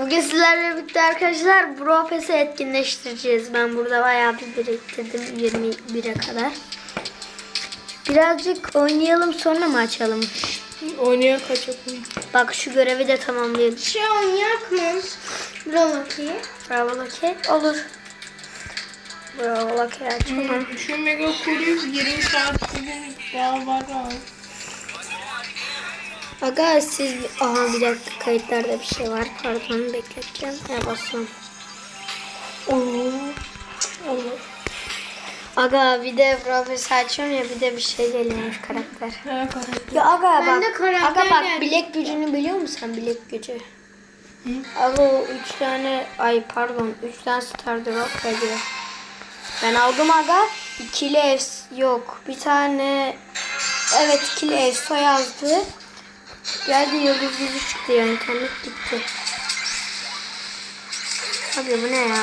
Bugün sizlerle birlikte arkadaşlar Bro Pass'i etkinleştireceğiz. Ben burada bayağı bir biriktirdim 21'e kadar. Birazcık oynayalım sonra mı açalım? Oynayan kaçak mı? Bak şu görevi de tamamlayalım. Şey oynayak mı? Bravo'ki. Bravo Lucky. Olur. Bravo Lucky açalım. Şu mega kuruyu 20 saat bugün daha var. Aga siz... Aha bir dakika kayıtlarda bir şey var. Pardon bekleteceğim. Ya basıyorum. Olur. Aga bir de Pass'i açıyorum ya bir de bir şey geliyormuş karakter. Ha karakter. Ya aga Ben bak, de karakter aga bak geldi. bilek gücünü biliyor musun sen bilek gücü? Aga o üç tane, ay pardon üç tane star drop veriyor. Ben aldım aga, ikili ev yok bir tane, evet ikili ev yazdı. Geldi yıldız gücü çıktı ya internet gitti. Abi bu ne ya?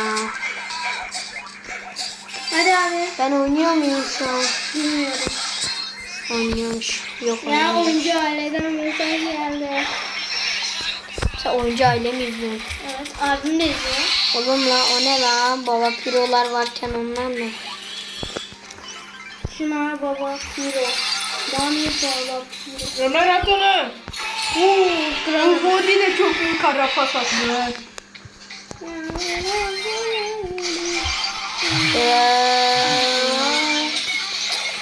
Hadi abi. Ben oynuyor muyum şu an? Bilmiyorum. Oynuyormuş. Yok Ya oynamıyorum. oyuncu aileden mesaj geldi. Sen oyuncu aile mi izliyorsun? Evet abim de izliyor. Oğlum la o ne la? Baba pirolar varken onlar ne? Şınar baba Piro. Dani baba Piro. Ömer Atan'ı. Uuu Bu body de çok iyi kara pas atıyor.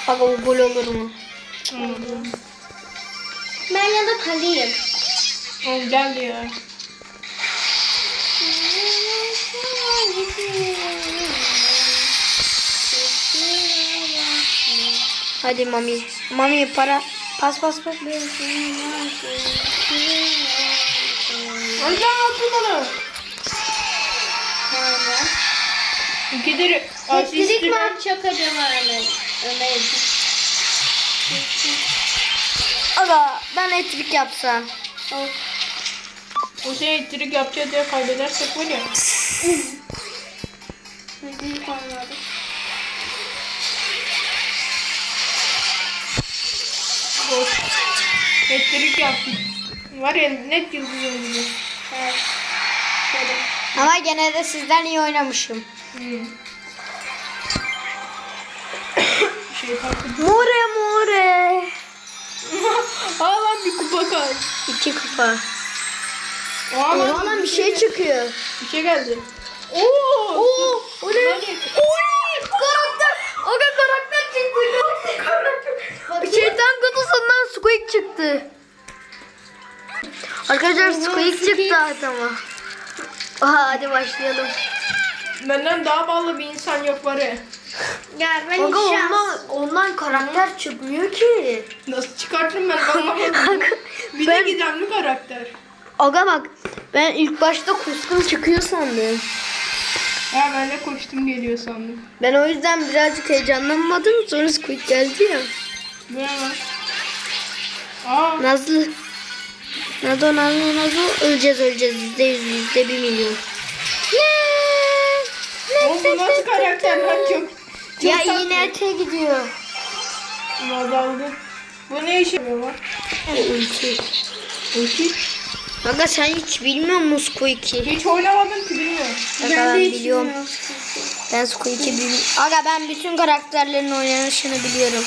Aga o gol olur mu? Ben ya da kaleyim. Oğlum geldi ya. Hadi mami. Mami para. Pas pas pas. Önden attın onu. Hepsilik asisti. mi atacak acaba Ömer? Ömer. Aga ben etrik yapsam. O şey ittirik yapacağız diye kaybedersek var ya. Hepsilik olmadı. İttirik yaptık. Var ya net yıldız oyuncu. Evet. Şöyle. Ama gene de sizden iyi oynamışım. Hmm. şey. More more. Aa lan bir kupa kay. İki kupa. Aa lan, bir şey çıkıyor. Bir şey geldi. Oo. Oo, o ne? Lan- Oy, karakter. Aga karakter çıktı. Şeytan kutusundan Squeak çıktı. Arkadaşlar Squeak çıktı adama. Aha hadi başlayalım. Benden daha ballı bir insan yok var ya. Gel ben Aga ondan, ondan karakter çıkmıyor ki. Nasıl çıkartırım ben anlamadım. Bir ben, de gizemli karakter. aga bak ben ilk başta kuskun çıkıyor sandım. Ha ben de koştum geliyor sandım. Ben o yüzden birazcık heyecanlanmadım. Sonra Squeak geldi ya. Ne lan? Aa. Nazlı. Nazo Nazo Nazo öleceğiz öleceğiz yüzde yüz yüzde bir milyon. Oğlum bu nasıl karakter lan çok. çok Ya tatlı. yine ete gidiyor. Nadaldı. Bu ne işe yarıyor? Ulti. Ulti. Aga sen hiç bilmiyor musun Squeak'i? Hiç oynamadım ki bilmiyorum. Aga ben de hiç biliyorum. bilmiyorum. Ben Squeak'i biliyorum. Aga ben bütün karakterlerin oynanışını biliyorum.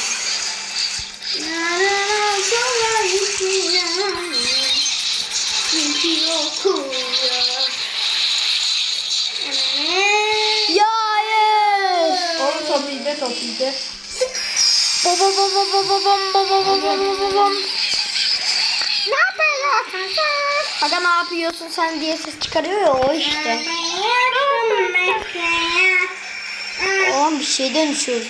Ya hayır. Oğlum top iyide top iyide. Baba baba baba baba baba baba baba Ne yapıyorsun sen? Aga ne yapıyorsun sen diye ses çıkarıyor ya o işte. Oğlum bir şey dönüşüyor.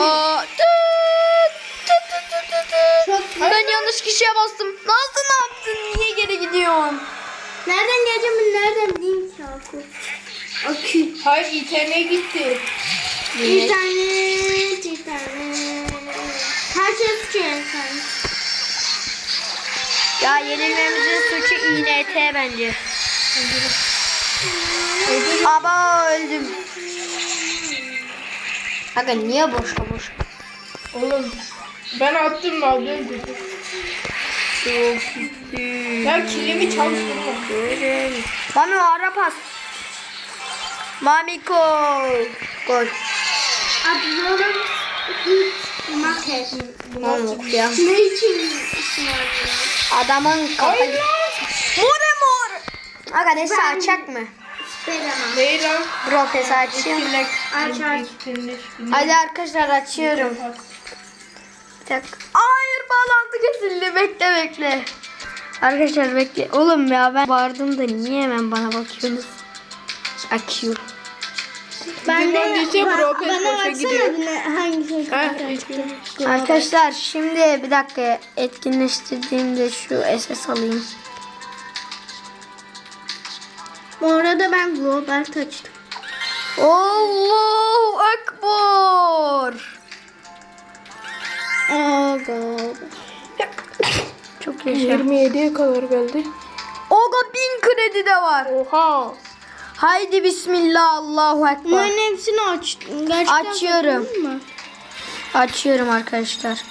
Aa, tüt, tüt, tüt, tüt, tüt, tüt. Çok- Ben yanlış kişiye bastım. Nasıl ne yaptın? Niye geri gidiyorsun? Nereden geleceğim ben nereden bileyim ki Akut? Akü. Hayır İTM'ye gitti. Bir tane, bir tane. Her şey tutuyor sen. Ya yenilmemizin suçu İNT bence. Aba öldüm. Aga niye boşa boş? Oğlum Ben attım mı aldım dedi. Ya kilimi çalıştırma. Mami ara pas. Mami gol. Gol. Maket. Ya. Ne için? Adamın kafayı. More mor. Aga neyse Ben- açacak mı? Spiderman. Değil lan. Bro pes açayım. Aç aç. Hadi arkadaşlar açıyorum. Bir dakika. Hayır bağlantı kesildi. Bekle bekle. Arkadaşlar bekle. Oğlum ya ben bağırdım da niye hemen bana bakıyorsunuz? Açıyorum. Ben de öncesi ba- bana gidiyor. ne- hangisini Ha? Arkadaşlar şimdi bir dakika etkinleştirdiğimde şu SS alayım. Bu arada ben Globert açtım. Allahu Ekber. Globert. Çok yaşa. 27'ye kadar geldi. Oga bin kredi de var. Oha. Haydi bismillah Allahu Ekber. Bunların hepsini açtım. Gerçekten Açıyorum. Açıyorum arkadaşlar.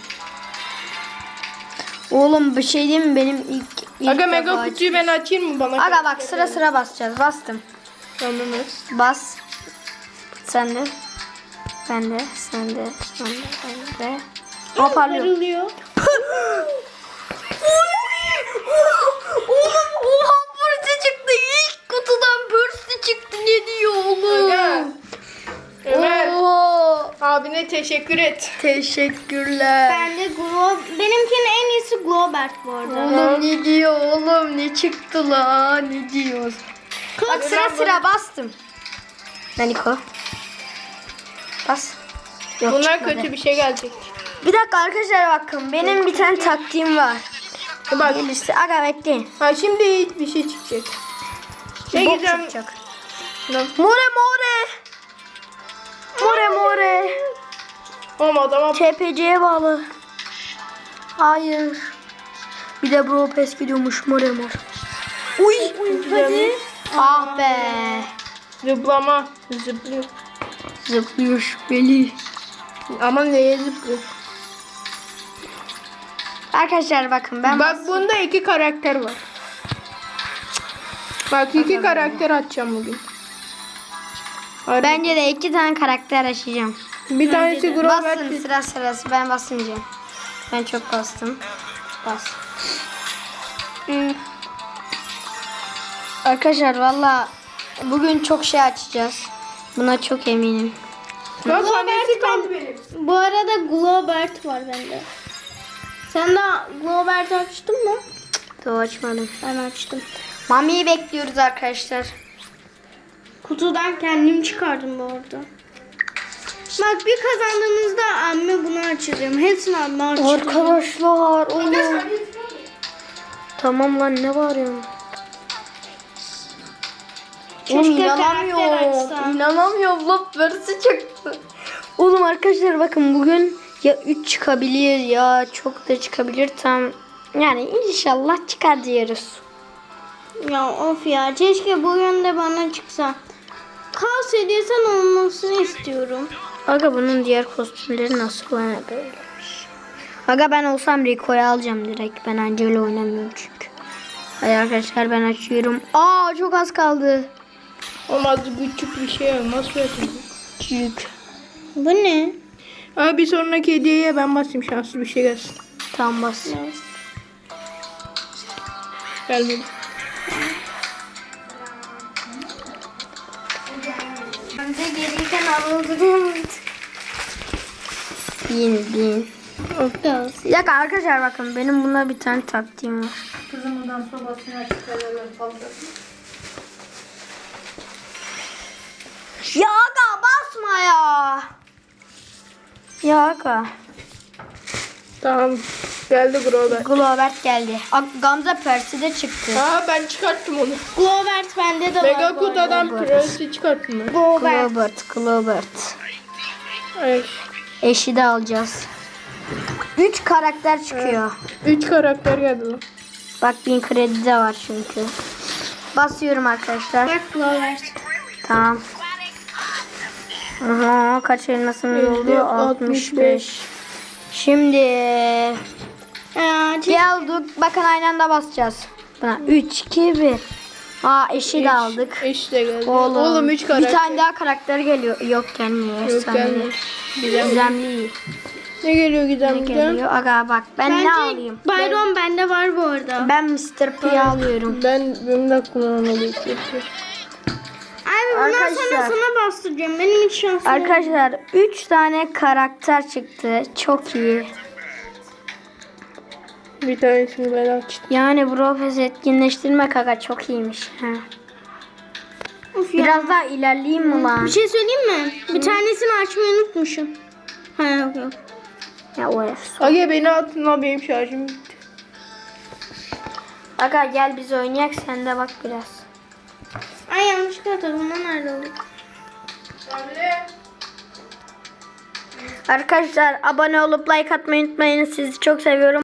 Oğlum bir şey diyeyim mi? Benim ilk, ilk Aga mega aç- kutuyu ben açayım mı bana? Aga bak sıra sıra basacağız. Bastım. Tamam. Bas. Sen de. Ben de. Sen de. Sen de. Ben de. Hoparlıyor. Teşekkür et. Teşekkürler. Ben de Glo Benimkinin en iyisi Globert bu arada. Oğlum ne diyor oğlum ne çıktı la ne diyor. Bak sıra sıra bastım. Naniko. Bas. Yok Bundan çıkmadı. kötü bir şey gelecek. Bir dakika arkadaşlar bakın benim bir tane taktiğim var. Bak. Gelirse aga bekleyin. Ha şimdi hiçbir şey çıkacak. Ne Bok güzel. çıkacak. More more. More more. Oğlum adama TPC'ye bağlı. Hayır. Bir de bro pes gidiyormuş more more. Uy. hadi. Ah be. Zıplama. Zıplıyor. Zıplıyor şüpheli. Ama neye zıplıyor? Arkadaşlar bakın ben Bak bunda iki karakter var. Bak iki karakter açacağım bugün. Hadi. bence de iki tane karakter açacağım. Bir tanesi Grover. Basın sıra sırası ben basmayacağım. Ben çok bastım. Bas. Hı. Arkadaşlar valla bugün çok şey açacağız. Buna çok eminim. Bak annesi kaldı benim. Bu arada Globert var bende. Sen de Globert açtın mı? Doğru açmadım. Ben açtım. Mami'yi bekliyoruz arkadaşlar. Kutudan kendim çıkardım bu arada. Bak bir kazandığımızda anne bunu açacağım. Hepsini anne açacağım. Arkadaşlar oğlum. Tamam lan ne bağırıyorsun? Oğlum Keşke karakter inanamıyorum. açsam. İnanamıyorum lan versi çıktı. Oğlum arkadaşlar bakın bugün ya 3 çıkabilir ya çok da çıkabilir tam. Yani inşallah çıkar diyoruz. Ya of ya keşke bugün de bana çıksa. Kaos hediyesen olmasını istiyorum. Aga bunun diğer kostümleri nasıl bana böylemiş. Aga ben olsam Rico'yu alacağım direkt. Ben Angela oynamıyorum çünkü. Hadi arkadaşlar ben açıyorum. Aa çok az kaldı. Olmaz küçük bir şey olmaz. Küçük. Bu ne? Abi bir sonraki hediyeye ben basayım şanslı bir şey gelsin. Tam bas. Gelmedi. Ben de gelirken aldım. Bin bin. Dakika arkadaşlar bakın benim buna bir tane taktiğim var. Kızımdan sobasına çıkaralım fazla. Ya aga basma ya. Ya aga. Tamam. Geldi Grover. Globert geldi. Ag- Gamze Persi de çıktı. Aa ben çıkarttım onu. Globert bende de var. Mega bu kutudan arada. Prens'i çıkarttım ben. Globert. Globert, Globert. Evet. Eşi de alacağız. 3 karakter çıkıyor. Üç karakter geldi lan. Bak bin kredi de var çünkü. Basıyorum arkadaşlar. Bak. Tamam. Aha, kaç elmasımız oldu? 50, 65. Şimdi Aa, çek- geldik. Bakın aynı anda basacağız. Buna 3 2 1. Aa eşi de aldık. Eş de geldi. Oğlum, Oğlum 3 karakter. Bir tane daha karakter geliyor. Yok gelmiyor. Yok gelmiyor. Gizemli. Gizemli. Ne geliyor Ne Gizemli'den? geliyor? Aga bak ben Bence ne alayım? Byron bende var bu arada. Ben Mr. P'yi alıyorum. Ben benim de kullanmalıyım. Abi bundan sonra sana bastıracağım. Benim hiç şansım. Arkadaşlar 3 tane karakter çıktı. Çok iyi. Bir tanesini ben açtım. Yani Brofes etkinleştirme kaka çok iyiymiş. Ha. Of ya. Biraz daha ilerleyeyim mi lan? Bir şey söyleyeyim mi? Bir tanesini açmayı unutmuşum. Ha yok yok. Ya o efs- Aga beni atın lan benim şarjım bitti. Aga gel biz oynayak sen de bak biraz. Ay yanlışlıkla atladım. Bunlar nerede oldu? Arkadaşlar abone olup like atmayı unutmayın. Sizi çok seviyorum.